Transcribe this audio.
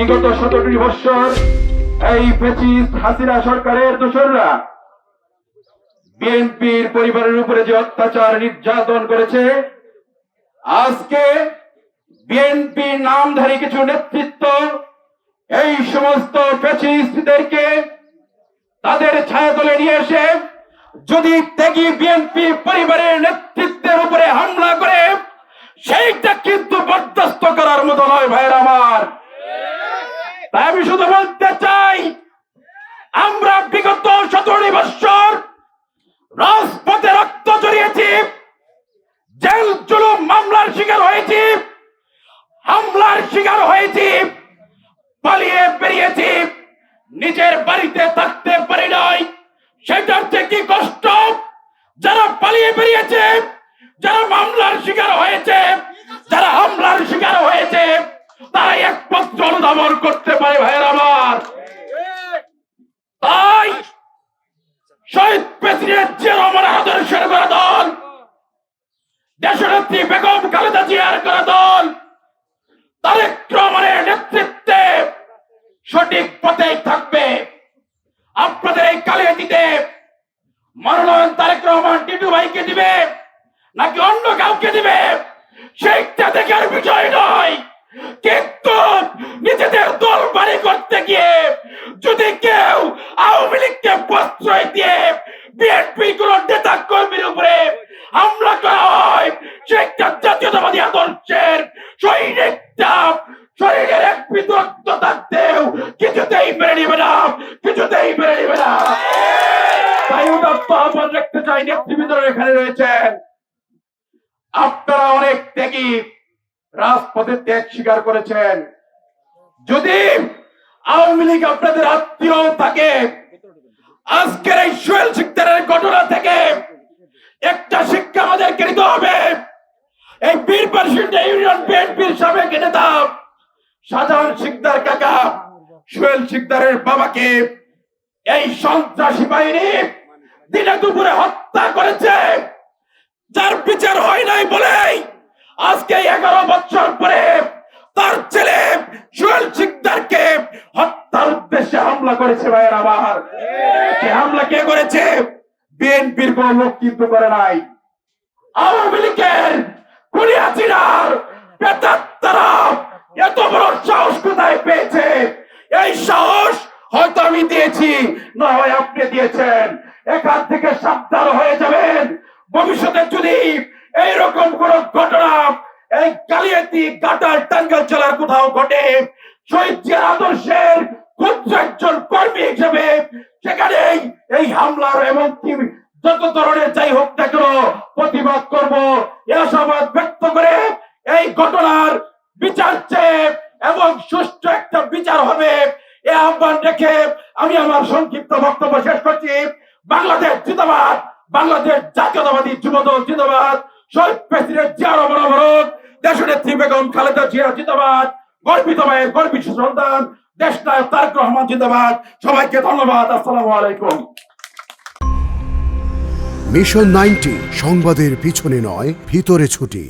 বিগত সতেরোটি বৎসর এই ফেসিস্ট হাসিনা সরকারের দোসররা বিএনপির পরিবারের উপরে যে অত্যাচার নির্যাতন করেছে, আজকে বিএনপি নামধারী কিছু নেতৃত্ব এই সমস্ত ফ্যাসিস্টদেরকে তাদের ছায়াতলে নিয়ে এসে যদি ত্যাগী বিএনপি পরিবারের নেতৃত্বের উপরে হামলা করে, সেইটা কিন্তু বরদাস্ত করার মতো নয় ভাইয়ের আমার। তাই আমি শুধু বলতে চাই, আমরা বিগত সতেরোটি বৎসর রাজপথে রক্ত জড়িয়েছি, জেল জুলুম মামলার শিকার হয়েছি, হামলার শিকার হয়েছি, পালিয়ে বেরিয়েছি, নিজের বাড়িতে থাকতে পারি নাই। সেটার থেকে কষ্ট? যারা পালিয়ে বেরিয়েছে, যারা মামলার শিকার হয়েছে, যারা হামলার শিকার হয়েছে তারা এক একমাত্র অনুধাবন করতে পারে ভাইয়ের আমার তাই শহীদ প্রেসিডেন্ট জিয়া রহমানের আদর্শের করা দল দেশনেত্রী বেগম খালেদা জিয়ার করা দল তারেক রহমানের নেতৃত্বে সঠিক পথেই থাকবে। আপনাদের এই কালিয়াতিতে মনোনয়ন তারেক রহমান টিটু ভাইকে দিবে, নাকি অন্য কাউকে দিবে? সেইটা দেখার বিষয় নয়। কিন্তু নিজেদের দল বাড়ি করতে গিয়ে যদি কেউ আওয়ামী লীগকে প্রশ্রয় দিয়ে বিএনপি কোন নেতা কর্মীর উপরে হামলা করা হয় সেইটা জাতীয়তাবাদী আদর্শের সৈনিকটা শরীরের এক বিদগ্ধ থাকতেও কিছুতেই মেনে নিবে না কিছুতেই মেনে নিবে তাই ওটা আহ্বান রাখতে চাই নেতৃবৃন্দরা এখানে রয়েছেন আপনারা অনেক ত্যাগী রাজপথে ত্যাগ স্বীকার করেছেন যদি আওয়ামী লীগ আপনাদের আত্মীয় থাকে আজকের এই সোহেল শিকদারের ঘটনা থেকে একটা শিক্ষা আমাদেরকে নিতে হবে। এই বীর পার্সেন্ট ইউনিয়ন বিএনপির সাবেক নেতা সাধারণ শিকদার কাকা, সোহেল শিকদারের বাবাকে এই সন্ত্রাসী বাহিনী দিনে দুপুরে হত্যা করেছে। যার বিচার হয় নাই বলেই আজকে এগারো বছর পরে তার ছেলে সোহেল সিকদারকে হত্যার উদ্দেশ্যে হামলা করেছে ভাইয়ের আবার। হামলা কে করেছে? বিএনপির কোন লোক কিন্তু করে নাই। আওয়ামী লীগের কুলিয়াচিনার পেতাত্তারা আমি দিয়েছি, না হয় আপনি দিয়েছেন। এখান থেকে সাবধান হয়ে যাবেন। ভবিষ্যতে যদি এইরকম কোন ঘটনা এই কালিয়াতি গাটার টাঙ্গাল জেলার কোথাও ঘটে শহীদ আদর্শের ক্ষুদ্র একজন কর্মী হিসেবে সেখানেই এই হামলার এমনকি যত ধরনের যাই হোক না কেন প্রতিবাদ করব। আশাবাদ ব্যক্ত করে এই ঘটনার বিচার চেয়ে এবং সুষ্ঠু একটা বিচার হবে। আহ্বান রেখে আমি আমার সংক্ষিপ্ত বক্তব্য শেষ করছি। বাংলাদেশ জিন্দাবাদ। বাংলাদেশ জাতীয়তাবাদী যুবদল জিন্দাবাদ। শহীদ প্রেসিডেন্ট জিয়া রহমান অবরোধ। দেশনেত্রী বেগম খালেদা জিয়া জিন্দাবাদ। গর্বিত মায়ের গর্বিত সন্তান। দেশ নায়ক তারেক রহমান জিন্দাবাদ। সবাইকে ধন্যবাদ। আসসালামু আলাইকুম। মিশন নাইনটি সংবাদের পিছনে নয়, ভিতরে ছুটি।